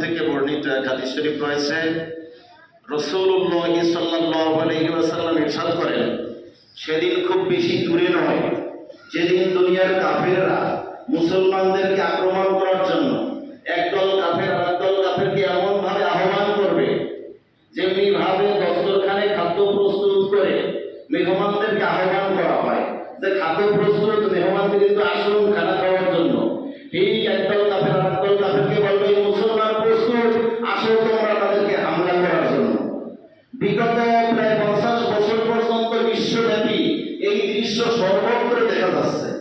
থেকে বর্ণিত করেন, সেদিন খুব বেশি দূরে নয়, যেদিন দুনিয়ার কাফেররা মুসলমানদেরকে আক্রমণ করার জন্য একদল কাফের আরেকদল কাফেরকে এমনভাবে আহ্বান করবে যেমনি ভাবে দস্তরখানে খাদ্য প্রস্তুত করে মেহমানদেরকে আহ্বান করা হয়। যে খাদ্য প্রস্তুত মেহমানদের আসুন খানা খাওয়ার জন্য। এই একদল কাফের আর একদল কাফেরকে বলবে "এই মুসলমান প্রস্তুত, আসো তোমরা তাদেরকে হামলা করার জন্য। বিগত প্রায় পঞ্চাশ বছর পর্যন্ত বিশ্বব্যাপী এই দৃশ্য সর্বত্র দেখা যাচ্ছে।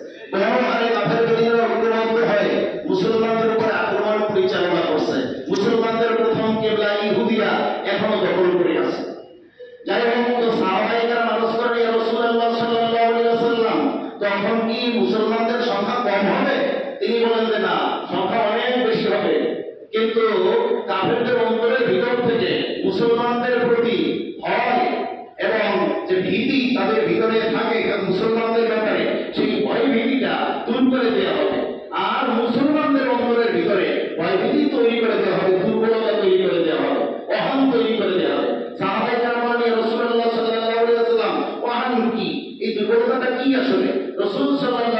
কি মুসলমানদের সংখ্যা কম হবে, তিনি বলেন যে না, সংখ্যা অনেক বেশি হবে। কিন্তু কাফেরদের অন্তরের ভিতর থেকে মুসলমানদের প্রতি ভয় এবং যে ভীতি তাদের ভিতরে থাকে মুসলমানদের ব্যাপারে, সেই ভয় ভীতিটা দূর করে দেওয়া হবে। আর মুসলমানদের অন্তরের ভিতরে ভয় ভীতি তৈরি করে দেওয়া হবে, দুর্বলতা তৈরি করে দেওয়া হবে, অহং তৈরি করে দেওয়া হবে। সাল্লাল্লাহু আলাইহি কি? এই দুর্বলতাটা কি আসলে? রাসূল আলাইহি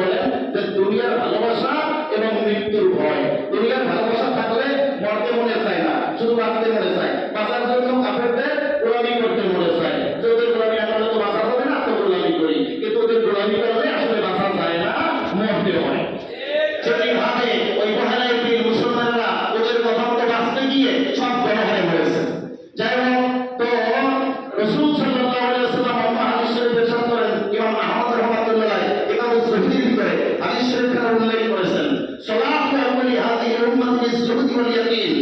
বলেন যে দুনিয়ার ভালোবাসা এবং মৃত্যুর ভয়। দুনিয়ার ভালোবাসা থাকলে মরতে মনে চায় না শুধু বাঁচতে মনে চায়। বাঁচার জন্য কাপড়দের গোলামি করতে মনে চায়। যে ওদের গোলামি আমরা তো বাঁচা যাবে না তো গোলামি করি। কিন্তু ওদের গোলামি করলে আসলে বাঁচা যায় না মরতে হয়। সেটি ভাবে اليقين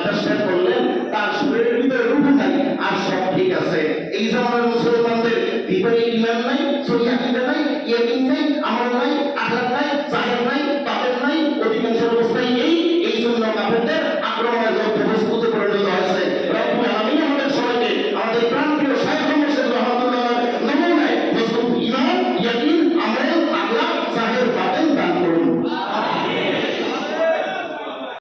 মাদ্রাসায় পড়লেন তার শরীরের ভিতরে রুহ নাই আর সব ঠিক আছে। এই মুসলমানদের ভিতরে ইমান নাই সহি